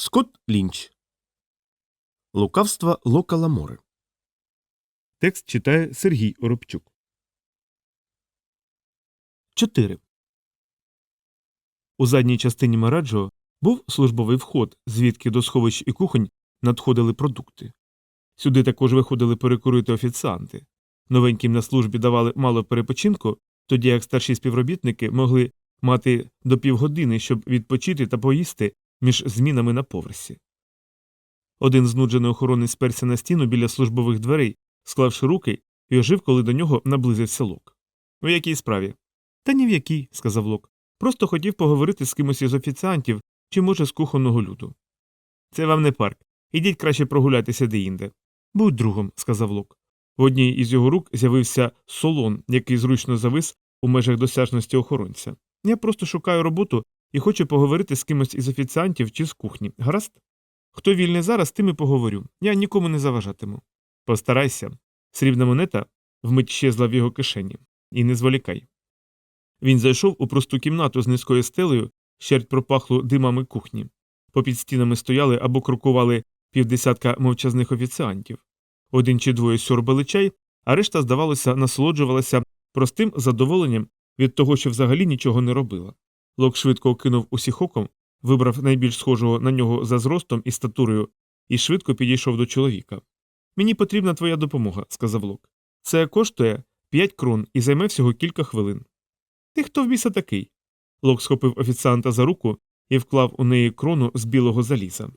Скотт Лінч. Лукавства Лока Ламори. Текст читає Сергій Оробчук. 4. У задній частині Мараджо був службовий вход, звідки до сховищ і кухонь надходили продукти. Сюди також виходили перекурити офіціанти. Новеньким на службі давали мало перепочинку, тоді як старші співробітники могли мати до півгодини, щоб відпочити та поїсти між змінами на поверсі. Один знуджений охоронець сперся на стіну біля службових дверей, склавши руки, і ожив, коли до нього наблизився лок. У якій справі? Та ні в якій, сказав Лок. Просто хотів поговорити з кимось із офіціантів чи, може, з кухонного люду. Це вам не парк. Ідіть краще прогуляйтеся деінде. Будь другом, сказав Лок. В одній із його рук з'явився солон, який зручно завис у межах досяжності охоронця. Я просто шукаю роботу і хочу поговорити з кимось із офіціантів чи з кухні. Гаразд? Хто вільний зараз, тим і поговорю. Я нікому не заважатиму. Постарайся. Срібна монета вмить щезла в його кишені. І не зволікай. Він зайшов у просту кімнату з низькою стелею, щерть пропахло димами кухні. Попід стінами стояли або крокували півдесятка мовчазних офіціантів. Один чи двоє сьорбали чай, а решта, здавалося, насолоджувалася простим задоволенням від того, що взагалі нічого не робила. Лок швидко окинув усіх оком, вибрав найбільш схожого на нього за зростом і статурою, і швидко підійшов до чоловіка. Мені потрібна твоя допомога, сказав Лок. Це коштує п'ять крон і займе всього кілька хвилин. Ти хто в біса такий? Лок схопив офіціанта за руку і вклав у неї крону з білого заліза.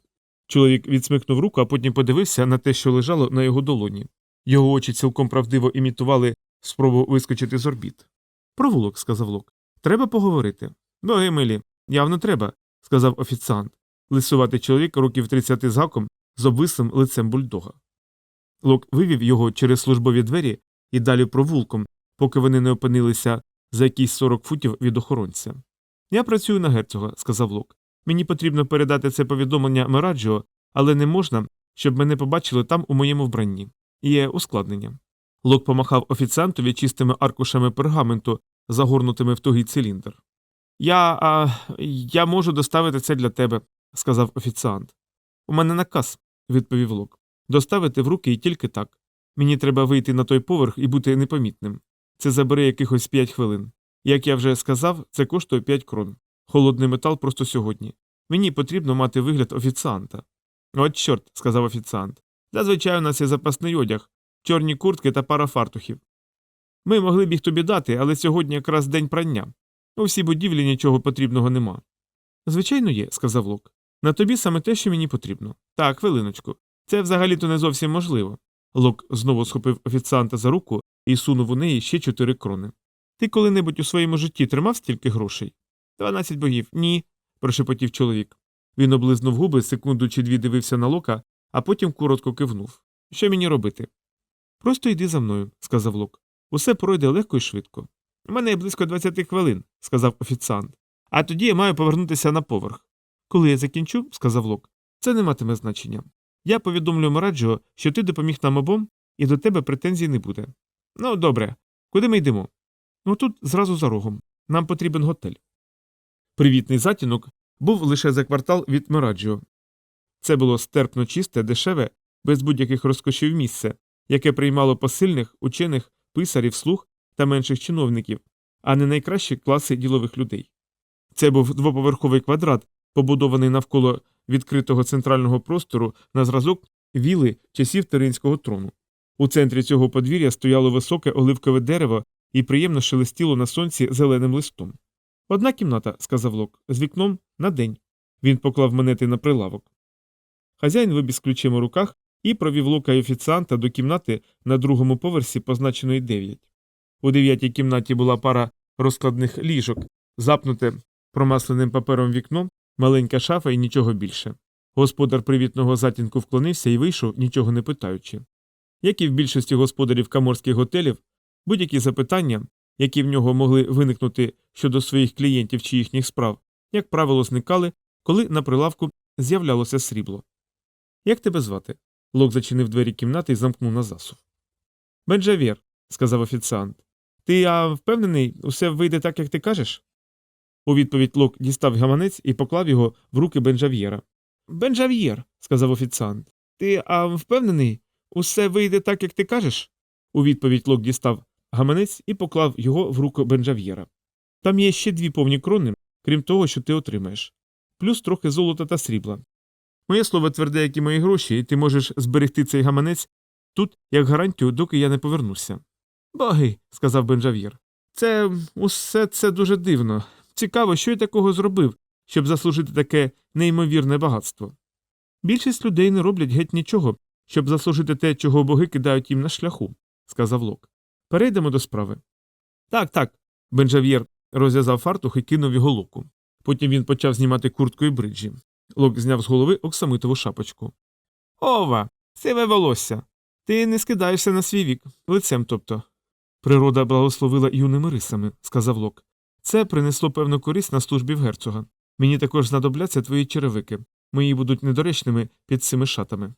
Чоловік відсмикнув руку, а потім подивився на те, що лежало на його долоні. Його очі цілком правдиво імітували спробу вискочити з орбіт. Провулок, сказав Лок. Треба поговорити. Ноги милі, явно треба, сказав офіціант, лисуватий чоловік років 30 з гаком з обвислим лицем бульдога. Лок вивів його через службові двері і далі провулком, поки вони не опинилися за якісь 40 футів від охоронця. Я працюю на герцога, сказав Лок. Мені потрібно передати це повідомлення Мераджіо, але не можна, щоб мене побачили там у моєму вбранні. Є ускладнення. Лок помахав офіціантові чистими аркушами пергаменту, загорнутими в тугий циліндр. Я а, я можу доставити це для тебе, сказав офіціант. У мене наказ, відповів Лок. Доставити в руки і тільки так. Мені треба вийти на той поверх і бути непомітним. Це забере якихось п'ять хвилин. Як я вже сказав, це коштує п'ять крон. Холодний метал просто сьогодні. Мені потрібно мати вигляд офіціанта. От чорт, сказав офіціант. Зазвичай у нас є запасний одяг, чорні куртки та пара фартухів. Ми могли б їх тобі дати, але сьогодні якраз день прання. У всій будівлі нічого потрібного нема. Звичайно, є, сказав Лок. На тобі саме те, що мені потрібно. Так, хвилиночку. Це взагалі-то не зовсім можливо. Лок знову схопив офіціанта за руку і сунув у неї ще чотири крони. Ти коли-небудь у своєму житті тримав стільки грошей? Дванадцять богів. Ні. прошепотів чоловік. Він облизнув губи, секунду чи дві дивився на лока, а потім коротко кивнув. Що мені робити? Просто йди за мною, сказав Лок. Усе пройде легко і швидко. У мене близько 20 хвилин, сказав офіціант. А тоді я маю повернутися на поверх. Коли я закінчу, сказав Лок, це не матиме значення. Я повідомлю Мараджо, що ти допоміг нам обом, і до тебе претензій не буде. Ну, добре. Куди ми йдемо? Ну тут зразу за рогом. Нам потрібен готель. Привітний затінок був лише за квартал від Мираджіо. Це було стерпно чисте, дешеве, без будь-яких розкошів місце, яке приймало посильних, учених, писарів, слуг та менших чиновників, а не найкращі класи ділових людей. Це був двоповерховий квадрат, побудований навколо відкритого центрального простору на зразок віли часів Теринського трону. У центрі цього подвір'я стояло високе оливкове дерево і приємно шелестіло на сонці зеленим листом. Одна кімната, сказав Лок, з вікном на день. Він поклав монети на прилавок. Хазяїн вибіг з ключем у руках і провів лока й офіціанта до кімнати на другому поверсі, позначеної 9. У дев'ятій кімнаті була пара розкладних ліжок, запнуте промасленим папером вікно, маленька шафа і нічого більше. Господар привітного затінку вклонився і вийшов, нічого не питаючи. Як і в більшості господарів каморських готелів, будь-які запитання, які в нього могли виникнути щодо своїх клієнтів чи їхніх справ, як правило, зникали, коли на прилавку з'являлося срібло. Як тебе звати? Лок зачинив двері кімнати і замкнув на засув. Бенджавєр, сказав офіціант. Ти а впевнений, усе вийде так, як ти кажеш? У відповідь Лок дістав гаманець і поклав його в руки Бенджав'єра. Бенжав'єр, сказав офіціант. Ти а впевнений, усе вийде так, як ти кажеш? У відповідь Лок дістав гаманець і поклав його в руку Бенжав'єра. Там є ще дві повні крони, крім того, що ти отримаєш, плюс трохи золота та срібла. Моє слово тверде, як і мої гроші, і ти можеш зберегти цей гаманець тут як гарантію, доки я не повернуся. Боги, сказав Бенжав'єр. Це усе це дуже дивно. Цікаво, що я такого зробив, щоб заслужити таке неймовірне багатство. Більшість людей не роблять геть нічого, щоб заслужити те, чого боги кидають їм на шляху, сказав Лок. Перейдемо до справи. Так, так. Бенжав'єр розв'язав фартух і кинув його локу. Потім він почав знімати куртку і бриджі. Лок зняв з голови оксамитову шапочку. Ова, сиве волосся. Ти не скидаєшся на свій вік, лицем тобто. Природа благословила юними рисами, сказав Лок. Це принесло певну користь на службі в герцога. Мені також знадобляться твої черевики. Мої будуть недоречними під цими шатами.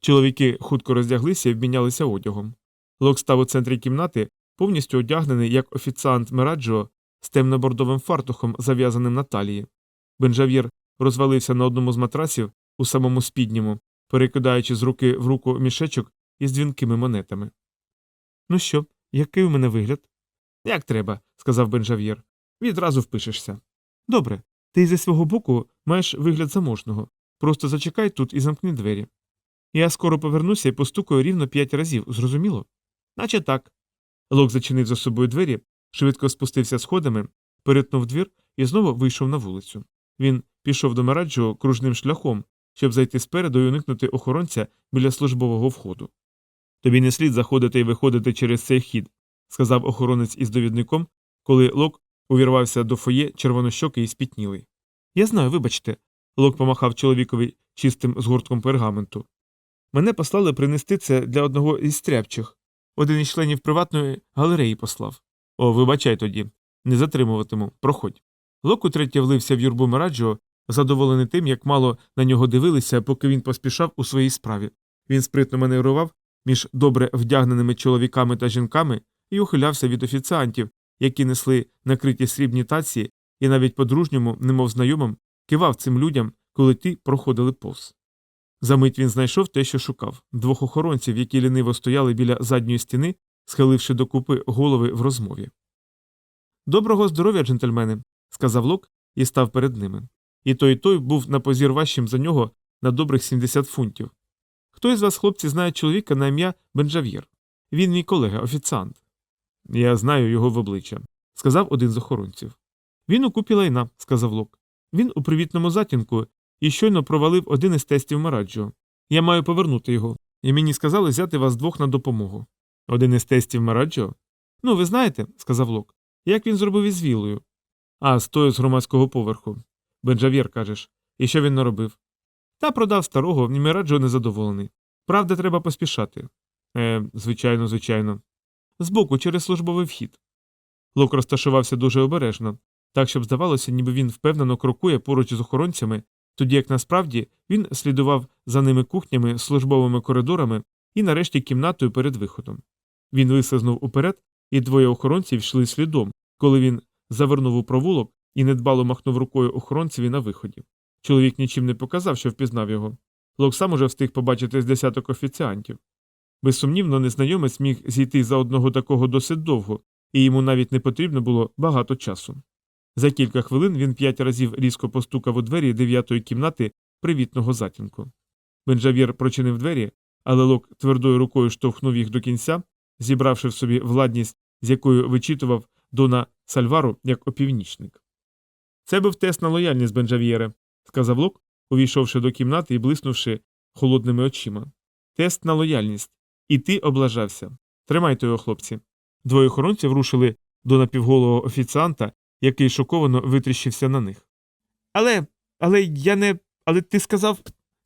Чоловіки хутко роздяглися і обмінялися одягом. Лок став у центрі кімнати, повністю одягнений як офіціант Мераджо з темно-бордовим фартухом, зав'язаним на талії. Бенжав'єр розвалився на одному з матрасів у самому спідньому, перекидаючи з руки в руку мішечок із дзвінкими монетами. Ну що, який у мене вигляд? Як треба, сказав Бенжав'єр. Відразу впишешся. Добре, ти зі свого боку маєш вигляд заможного. Просто зачекай тут і замкни двері. Я скоро повернуся і постукаю рівно п'ять разів, зрозуміло? Наче так. Лок зачинив за собою двері, швидко спустився сходами, перетнув двір і знову вийшов на вулицю. Він пішов до Мераджо кружним шляхом, щоб зайти спереду і уникнути охоронця біля службового входу. Тобі не слід заходити і виходити через цей хід, сказав охоронець із довідником, коли Лок увірвався до фоє червонощокий і спітнілий. Я знаю, вибачте. Лок помахав чоловікові чистим згортком пергаменту. Мене послали принести це для одного із стряпчих. Один із членів приватної галереї послав. О, вибачай тоді. Не затримуватиму, проходь. Лок утретє влився в юрбу Мераджо, задоволений тим, як мало на нього дивилися, поки він поспішав у своїй справі. Він спритно маневрував між добре вдягненими чоловіками та жінками і ухилявся від офіціантів, які несли накриті срібні таці, і навіть по-дружньому, немов знайомим, кивав цим людям, коли ті проходили повз. Замить він знайшов те, що шукав двох охоронців, які ліниво стояли біля задньої стіни, схиливши докупи голови в розмові. Доброго здоров'я, джентльмени, сказав Лок і став перед ними. І той той був на позір важчим за нього на добрих 70 фунтів. Хто із вас, хлопці, знає чоловіка на ім'я Бенджав'єр? Він мій колега, офіціант. Я знаю його в обличчя, сказав один з охоронців. Він у купі лайна, сказав Лок. Він у привітному затінку і щойно провалив один із тестів Мараджо. Я маю повернути його, і мені сказали взяти вас двох на допомогу. Один із тестів Мараджо? Ну, ви знаєте, сказав Лок, як він зробив із вілою. А, з тою з громадського поверху. Бенджав'єр, кажеш. І що він наробив? Та продав старого, і Мараджо незадоволений. Правда, треба поспішати. Е, звичайно, звичайно. Збоку, через службовий вхід. Лок розташувався дуже обережно, так щоб здавалося, ніби він впевнено крокує поруч з охоронцями, тоді як насправді він слідував за ними кухнями, службовими коридорами і нарешті кімнатою перед виходом. Він вислизнув уперед, і двоє охоронців йшли слідом, коли він завернув у провулок і недбало махнув рукою охоронцеві на виході. Чоловік нічим не показав, що впізнав його. Лок сам уже встиг побачити з десяток офіціантів. Безсумнівно, незнайомець міг зійти за одного такого досить довго, і йому навіть не потрібно було багато часу. За кілька хвилин він п'ять разів різко постукав у двері дев'ятої кімнати привітного затінку. Бенджавір прочинив двері, але Лок твердою рукою штовхнув їх до кінця, зібравши в собі владність, з якою вичитував Дона Сальвару як опівнічник. Це був тест на лояльність Бенджав'єре, сказав Лок, увійшовши до кімнати і блиснувши холодними очима. Тест на лояльність. І ти облажався. Тримайте його, хлопці. Двоє охоронців рушили до напівголового офіціанта, який шоковано витріщився на них. Але, але я не. Але ти сказав.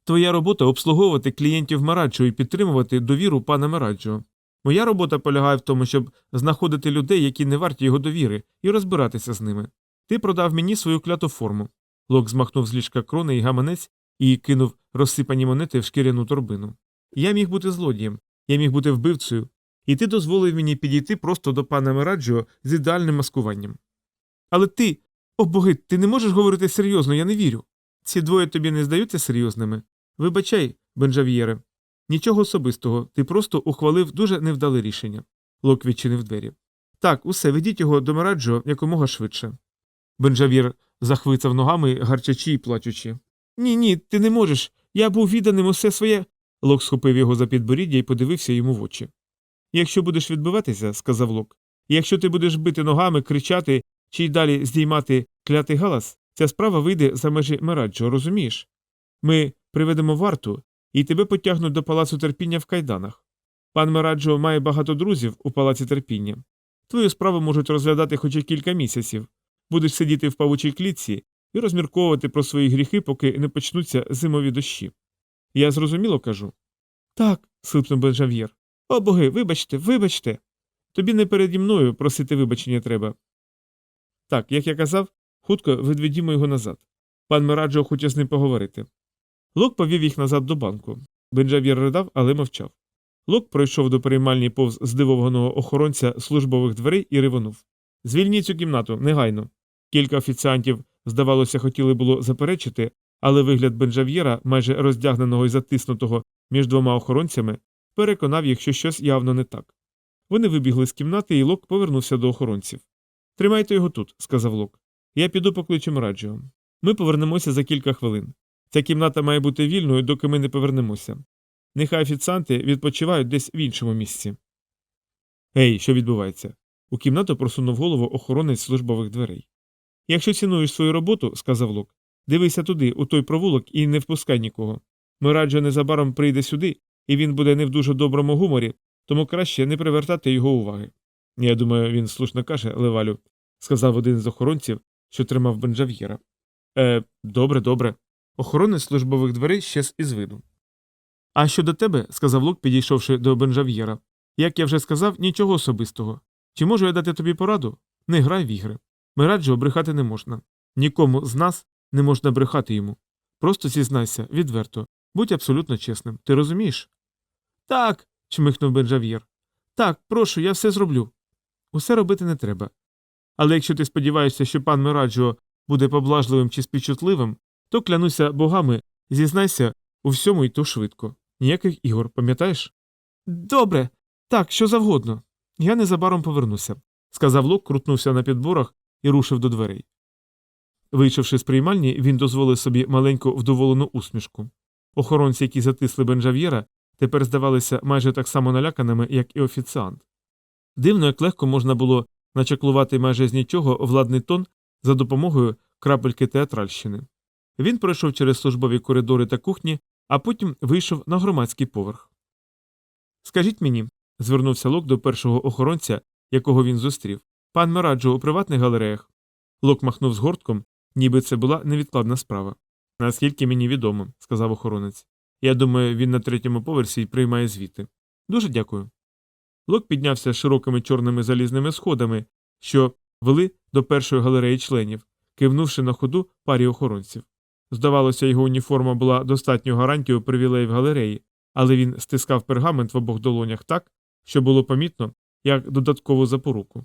Твоя робота обслуговувати клієнтів Мараджо і підтримувати довіру пана Мараджо. Моя робота полягає в тому, щоб знаходити людей, які не варті його довіри, і розбиратися з ними. Ти продав мені свою кляту форму. Лок змахнув з ліжка крони і гаманець і кинув розсипані монети в шкіряну торбину. Я міг бути злодієм, я міг бути вбивцею, і ти дозволив мені підійти просто до пана Мераджо з ідеальним маскуванням. Але ти, о боги, ти не можеш говорити серйозно, я не вірю. Ці двоє тобі не здаються серйозними? Вибачай, Бенжав'єре. Нічого особистого, ти просто ухвалив дуже невдале рішення. Лок відчинив двері. Так, усе, ведіть його до Мераджо якомога швидше. Бенжавір захвицав ногами, гарчачи і плачучи. Ні, ні, ти не можеш. Я був відданим усе своє. Лок схопив його за підборіддя і подивився йому в очі. Якщо будеш відбиватися, сказав Лок, якщо ти будеш бити ногами, кричати чи й далі здіймати клятий галас, ця справа вийде за межі Мераджо, розумієш? Ми приведемо варту, і тебе потягнуть до палацу терпіння в кайданах. Пан Мераджо має багато друзів у палаці терпіння. Твою справу можуть розглядати хоч кілька місяців. Будеш сидіти в павучій клітці і розмірковувати про свої гріхи, поки не почнуться зимові дощі. Я зрозуміло кажу. Так, схлипнув Бенжав'єр. О боги, вибачте, вибачте. Тобі не переді мною просити вибачення треба. Так, як я казав, хутко відведімо його назад. Пан Мераджо хоче з ним поговорити. Лок повів їх назад до банку. Бенджавір ридав, але мовчав. Лок пройшов до переймальні повз здивованого охоронця службових дверей і ривонув. Звільніть цю кімнату, негайно. Кілька офіціантів, здавалося, хотіли було заперечити, але вигляд Бенджав'єра, майже роздягненого і затиснутого між двома охоронцями, переконав їх, що щось явно не так. Вони вибігли з кімнати, і Лок повернувся до охоронців. Тримайте його тут, сказав Лок. Я піду покличу Мраджо. Ми повернемося за кілька хвилин. Ця кімната має бути вільною, доки ми не повернемося. Нехай офіціанти відпочивають десь в іншому місці. Ей, що відбувається? У кімнату просунув голову охоронець службових дверей. Якщо цінуєш свою роботу, сказав Лок, дивися туди, у той провулок, і не впускай нікого. Мираджо незабаром прийде сюди, і він буде не в дуже доброму гуморі, тому краще не привертати його уваги. Я думаю, він слушно каже, Левалю, сказав один з охоронців, що тримав Бенджав'єра. Е, добре, добре. Охоронець службових дверей щез із виду. А щодо тебе, сказав Лук, підійшовши до Бенжав'єра, як я вже сказав, нічого особистого. Чи можу я дати тобі пораду? Не грай в ігри. Мираджо брехати не можна. Нікому з нас не можна брехати йому. Просто зізнайся, відверто, будь абсолютно чесним. Ти розумієш? Так. чмихнув Бенжав'єр. Так, прошу, я все зроблю. Усе робити не треба. Але якщо ти сподіваєшся, що пан Мираджо буде поблажливим чи співчутливим, то клянуся богами, зізнайся у всьому і то швидко. Ніяких ігор, пам'ятаєш? Добре, так, що завгодно. Я незабаром повернуся, сказав Лок, крутнувся на підборах і рушив до дверей. Вийшовши з приймальні, він дозволив собі маленьку вдоволену усмішку. Охоронці, які затисли Бенжав'єра, тепер здавалися майже так само наляканими, як і офіціант. Дивно, як легко можна було начаклувати майже з нічого владний тон за допомогою крапельки театральщини. Він пройшов через службові коридори та кухні, а потім вийшов на громадський поверх. Скажіть мені, звернувся Лок до першого охоронця, якого він зустрів. Пан Мираджо у приватних галереях. Лок махнув з гортком, ніби це була невідкладна справа. Наскільки мені відомо, сказав охоронець. Я думаю, він на третьому поверсі й приймає звіти. Дуже дякую. Лок піднявся широкими чорними залізними сходами, що вели до першої галереї членів, кивнувши на ходу парі охоронців. Здавалося, його уніформа була достатньо гарантією привілеїв галереї, але він стискав пергамент в обох долонях так, що було помітно, як додаткову запоруку.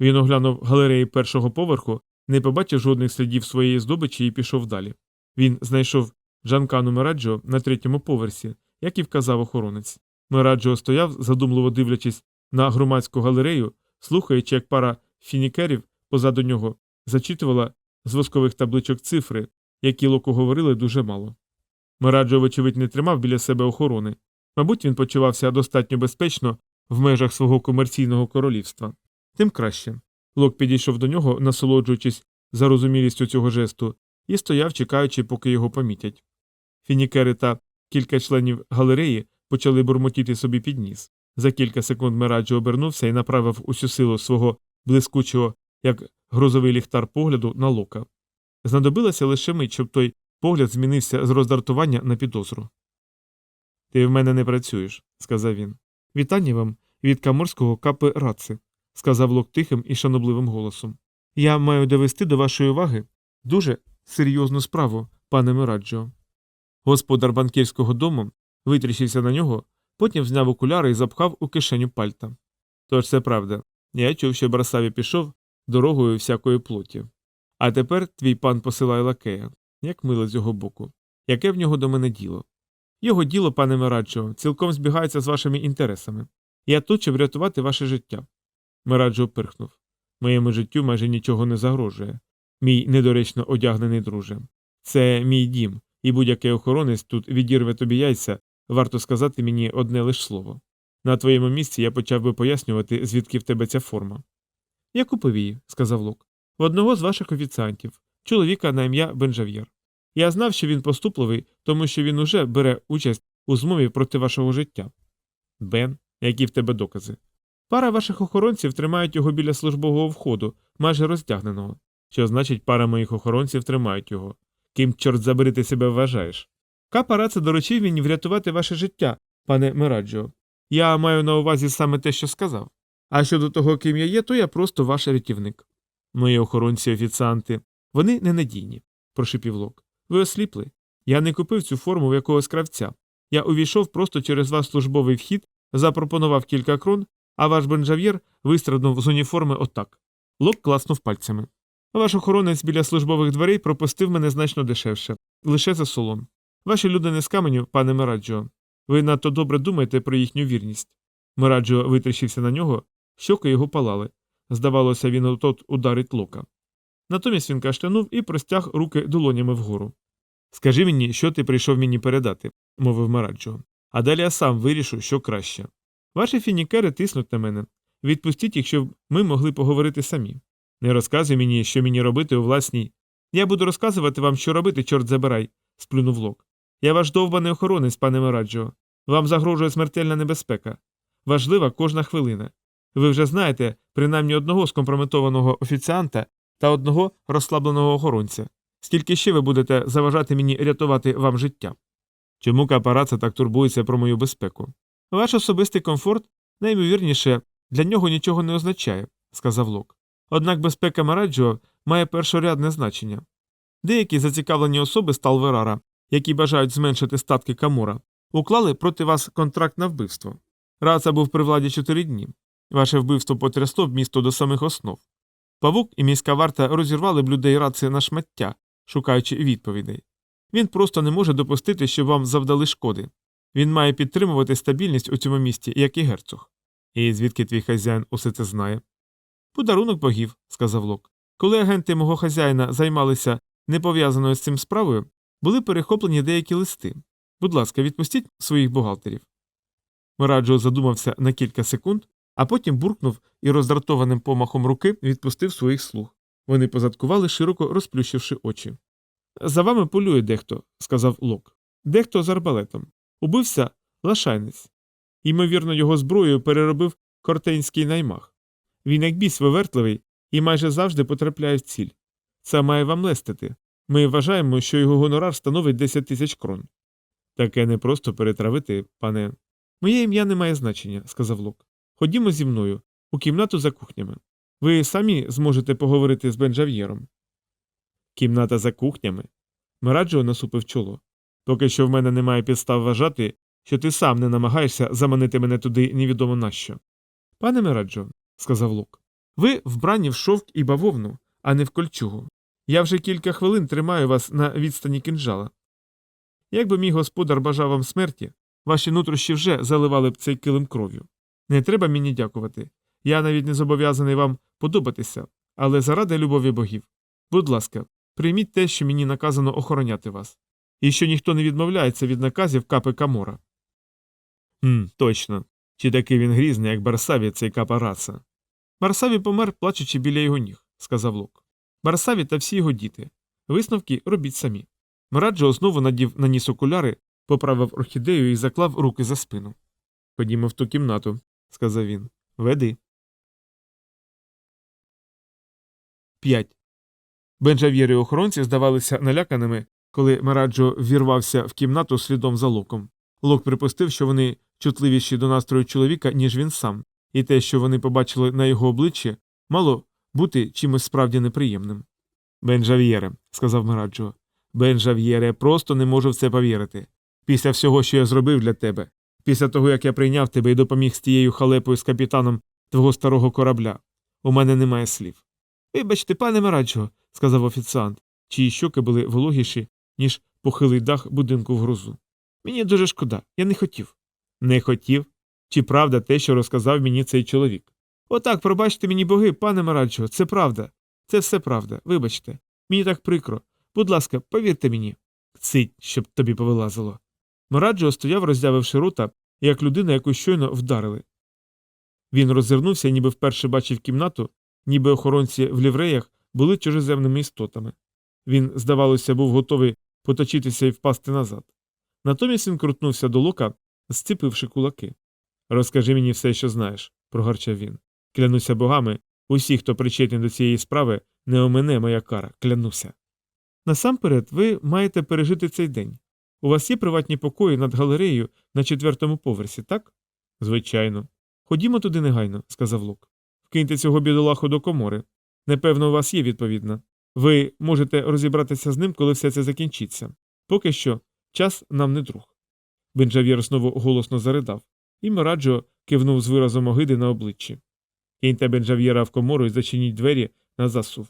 Він оглянув галереї першого поверху, не побачив жодних слідів своєї здобичі і пішов далі. Він знайшов Джанкану Мераджо на третьому поверсі, як і вказав охоронець. Мераджо стояв, задумливо дивлячись на громадську галерею, слухаючи, як пара фінікерів позаду нього зачитувала з воскових табличок цифри, які Локу говорили дуже мало. Мераджо, вочевидь, не тримав біля себе охорони. Мабуть, він почувався достатньо безпечно в межах свого комерційного королівства. Тим краще. Лок підійшов до нього, насолоджуючись зарозумілістю цього жесту, і стояв, чекаючи, поки його помітять. Фінікери та кілька членів галереї почали бурмотіти собі під ніс. За кілька секунд Мераджо обернувся і направив усю силу свого блискучого, як грозовий ліхтар погляду на лока. Знадобилося лише мить, щоб той погляд змінився з роздратування на підозру. Ти в мене не працюєш, сказав він. Вітання вам від каморського капи Раци, сказав Лок тихим і шанобливим голосом. Я маю довести до вашої уваги дуже серйозну справу, пане Мираджо. Господар банкірського дому витріщився на нього, потім зняв окуляри і запхав у кишеню пальта. Тож це правда. Я чув, що Брасаві пішов дорогою всякої плоті. А тепер твій пан посилає лакея. Як мило з його боку. Яке в нього до мене діло? Його діло, пане Мераджо, цілком збігається з вашими інтересами. Я тут, щоб врятувати ваше життя. Мераджо пирхнув. Моєму життю майже нічого не загрожує. Мій недоречно одягнений друже. Це мій дім, і будь-який охоронець тут відірве тобі яйця, варто сказати мені одне лише слово. На твоєму місці я почав би пояснювати, звідки в тебе ця форма. Я купив її, сказав Лук, в одного з ваших офіціантів, чоловіка на ім'я Бенжав'єр. Я знав, що він поступливий, тому що він уже бере участь у змові проти вашого життя. Бен, які в тебе докази? Пара ваших охоронців тримають його біля службового входу, майже роздягненого. Що значить, пара моїх охоронців тримають його. Ким, чорт забери, ти себе вважаєш? Капараце доручив мені врятувати ваше життя, пане Мераджо. Я маю на увазі саме те, що сказав. А щодо того, ким я є, то я просто ваш рятівник. Мої охоронці офіціанти, вони ненадійні, прошипів Лок. Ви осліпли. Я не купив цю форму в якогось кравця. Я увійшов просто через ваш службовий вхід, запропонував кілька крон, а ваш бенжав'єр вистрибнув з уніформи отак. Лок класнув пальцями. Ваш охоронець біля службових дверей пропустив мене значно дешевше, лише за солон. Ваші люди не з каменю, пане Мераджо. Ви надто добре думаєте про їхню вірність. Мераджо витріщився на нього, щоки його палали. Здавалося, він отот ударить лока. Натомість він кашлянув і простяг руки долонями вгору. Скажи мені, що ти прийшов мені передати, мовив Мераджо. А далі я сам вирішу, що краще. Ваші фінікери тиснуть на мене. Відпустіть їх, щоб ми могли поговорити самі. Не розказуй мені, що мені робити у власній. Я буду розказувати вам, що робити, чорт забирай, сплюнув лок. Я ваш довбаний охоронець, пане Мераджо. Вам загрожує смертельна небезпека. Важлива кожна хвилина. Ви вже знаєте принаймні одного скомпрометованого офіціанта та одного розслабленого охоронця. Скільки ще ви будете заважати мені рятувати вам життя? Чому капараца так турбується про мою безпеку? Ваш особистий комфорт, найімовірніше, для нього нічого не означає, сказав Лок. Однак безпека Мараджо має першорядне значення. Деякі зацікавлені особи Сталверара, які бажають зменшити статки Камора, уклали проти вас контракт на вбивство. Раца був при владі чотири дні. Ваше вбивство потрясло б місто до самих основ. Павук і міська варта розірвали б людей раци на шмаття, шукаючи відповідей. Він просто не може допустити, щоб вам завдали шкоди. Він має підтримувати стабільність у цьому місті, як і герцог. І звідки твій хазяїн усе це знає? Подарунок богів, сказав Лок. Коли агенти мого хазяїна займалися непов'язаною з цим справою, були перехоплені деякі листи. Будь ласка, відпустіть своїх бухгалтерів. Мираджо задумався на кілька секунд, а потім буркнув і роздратованим помахом руки відпустив своїх слуг. Вони позадкували, широко розплющивши очі. За вами полює дехто, сказав Лок. Дехто з арбалетом. Убився лашайнець. Ймовірно, його зброєю переробив кортейнський наймах. Він як біс вивертливий і майже завжди потрапляє в ціль. Це має вам лестити. Ми вважаємо, що його гонорар становить 10 тисяч крон. Таке не просто перетравити, пане. Моє ім'я не має значення, сказав Лок. Ходімо зі мною, у кімнату за кухнями. Ви самі зможете поговорити з Бенджав'єром. Кімната за кухнями. Мираджо насупив чоло. Поки що в мене немає підстав вважати, що ти сам не намагаєшся заманити мене туди невідомо нащо. Пане Мираджо, сказав Лук, ви вбрані в шовк і бавовну, а не в кольчугу. Я вже кілька хвилин тримаю вас на відстані кинджала. Якби мій господар бажав вам смерті, ваші нутрощі вже заливали б цей килим кров'ю. Не треба мені дякувати. Я навіть не зобов'язаний вам подобатися, але заради любові богів. Будь ласка, прийміть те, що мені наказано охороняти вас, і що ніхто не відмовляється від наказів капи Камора. Хм, точно. Чи такий він грізний, як Барсаві, цей капа раса. Барсаві помер, плачучи біля його ніг, сказав Лук. Барсаві та всі його діти. Висновки робіть самі. Мираджо знову надів на ніс окуляри, поправив орхідею і заклав руки за спину. Ходімо в ту кімнату, сказав він. Веди. 5. Бенджав'єри охоронці здавалися наляканими, коли Мараджо ввірвався в кімнату слідом за локом. Лок припустив, що вони чутливіші до настрою чоловіка, ніж він сам, і те, що вони побачили на його обличчі, мало бути чимось справді неприємним. Бенджав'єре, сказав Мараджо. Бенджав'єре, я просто не можу в це повірити. Після всього, що я зробив для тебе, після того, як я прийняв тебе і допоміг з тією халепою з капітаном твого старого корабля, у мене немає слів. Вибачте, пане Мараджо, сказав офіціант. чиї щоки були вологіші, ніж похилий дах будинку в грозу. Мені дуже шкода, я не хотів. Не хотів? Чи правда те, що розказав мені цей чоловік? Отак, пробачте мені боги, пане Мараджо, це правда. Це все правда, вибачте. Мені так прикро. Будь ласка, повірте мені. Цить, щоб тобі повилазило. Мараджо стояв, роздявивши рота, як людина, яку щойно вдарили. Він роззирнувся, ніби вперше бачив кімнату, ніби охоронці в лівреях були чужеземними істотами. Він, здавалося, був готовий поточитися і впасти назад. Натомість він крутнувся до лока, зціпивши кулаки. Розкажи мені все, що знаєш, прогарчав він. Клянуся богами, усі, хто причетний до цієї справи, не омене моя кара, клянуся. Насамперед, ви маєте пережити цей день. У вас є приватні покої над галереєю на четвертому поверсі, так? Звичайно. Ходімо туди негайно, сказав Лук. Вкиньте цього бідолаху до комори. Непевно, у вас є відповідна. Ви можете розібратися з ним, коли все це закінчиться. Поки що, час нам не друг. Бенджав'єр знову голосно заридав, і Мираджо кивнув з виразом огиди на обличчі. Киньте Бенджав'єра в комору і зачиніть двері на засув.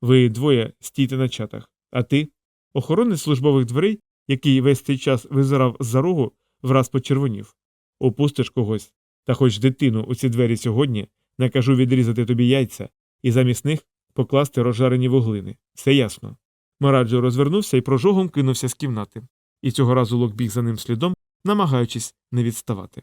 Ви двоє стійте на чатах, а ти? Охоронець службових дверей, який весь цей час визирав з-за рогу, враз почервонів. Опустиш когось, та хоч дитину у ці двері сьогодні, накажу відрізати тобі яйця і замість них покласти розжарені вуглини. Все ясно. Мараджо розвернувся і прожогом кинувся з кімнати. І цього разу Лок біг за ним слідом, намагаючись не відставати.